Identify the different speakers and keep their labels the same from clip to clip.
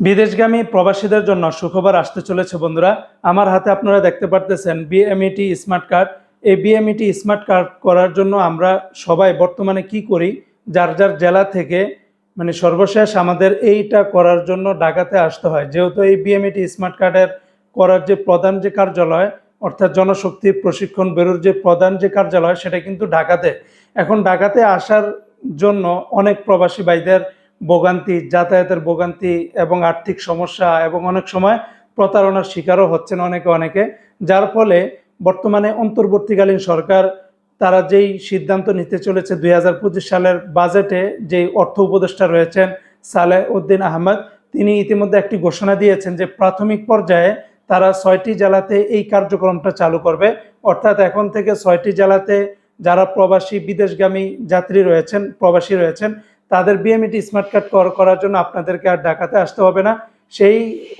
Speaker 1: বিদেশগামী প্রবাসীদের জন্য সুখবর আসতে চলেছে, বন্ধুরা। আমার হাতে আপনারা দেখতে পারতেছেন বিএমইটি স্মার্ট কার্ড এই বিএমইটি স্মার্ট কার্ড করার জন্য আমরা সবাই বর্তমানে কি করি, যার যার জেলা থেকে মানে সর্বশেষ আমাদের এইটা করার জন্য ঢাকাতে আসতে হয়। যেহেতু এই বিএমইটি স্মার্ট কার্ডের করার যে প্রধান যে কার্যালয়, অর্থাৎ জনশক্তি প্রশিক্ষণ ব্যুরোর যে প্রধান যে কার্যালয়, সেটা কিন্তু ঢাকাতে। এখন ঢাকাতে আসার জন্য অনেক প্রবাসী ভাইদের ভোগান্তি, যাতায়াতের ভোগান্তি এবং আর্থিক সমস্যা এবং অনেক সময় প্রতারণার শিকারও হচ্ছেন অনেকে অনেকে। যার ফলে বর্তমানে অন্তর্বর্তীকালীন সরকার তারা যেই সিদ্ধান্ত নিতে চলেছে দুই হাজার পঁচিশ সালের বাজেটে যে অর্থ উপদেষ্টা রয়েছেন সালে উদ্দিন আহমদ, তিনি ইতিমধ্যে একটি ঘোষণা দিয়েছেন যে প্রাথমিক পর্যায়ে তারা ছয়টি জেলাতে এই কার্যক্রমটা চালু করবে। অর্থাৎ এখন থেকে ছয়টি জেলাতে যারা প্রবাসী, বিদেশগামী যাত্রী রয়েছেন, প্রবাসী রয়েছেন তাদের বিএমইটি স্মার্ট কার্ড করার জন্য আপনাদেরকে আর ঢাকাতে আসতে হবে না। সেই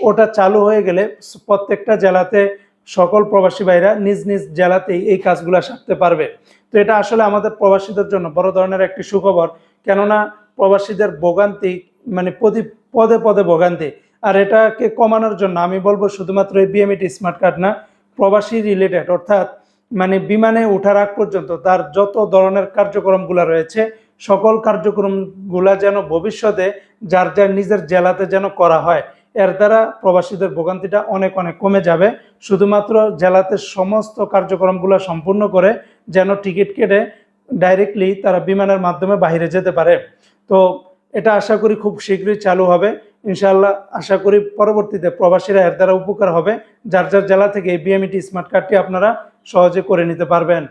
Speaker 1: ওটা চালু হয়ে গেলে প্রত্যেকটা জেলাতে সকল প্রবাসী ভাইরা নিজ নিজ জেলাতেই এই কাজগুলো সারতে পারবে। তো এটা আসলে আমাদের প্রবাসীদের জন্য বড় ধরনের একটি সুখবর। কেননা প্রবাসীদের ভোগান্তি মানে প্রতি পদে পদে ভোগান্তি। আর এটাকে কমানোর জন্য আমি বলব শুধুমাত্র এই বিএমইটি স্মার্ট কার্ড না, প্রবাসী রিলেটেড অর্থাৎ মানে বিমানে ওঠার আগ পর্যন্ত তার যত ধরনের কার্যক্রমগুলো রয়েছে সকল কার্যক্রমগুলা যেন ভবিষ্যতে যার যার নিজের জেলাতে যেন করা হয়, এর দ্বারা প্রবাসীদের ভোগান্তিটা অনেক অনেক কমে যাবে। শুধুমাত্র জেলাতে সমস্ত কার্যক্রমগুলো সম্পূর্ণ করে যেন টিকিট কেটে ডাইরেক্টলি তারা বিমানের মাধ্যমে বাইরে যেতে পারে। তো এটা আশা করি খুব শীঘ্রই চালু হবে। ইনশাআল্লাহ আশা করি পরবর্তীতে প্রবাসীরা এর দ্বারা উপকার হবে। যার যার জেলা থেকে এই বিএমইটি স্মার্ট কার্ডটি আপনারা সহজে করে নিতে পারবেন।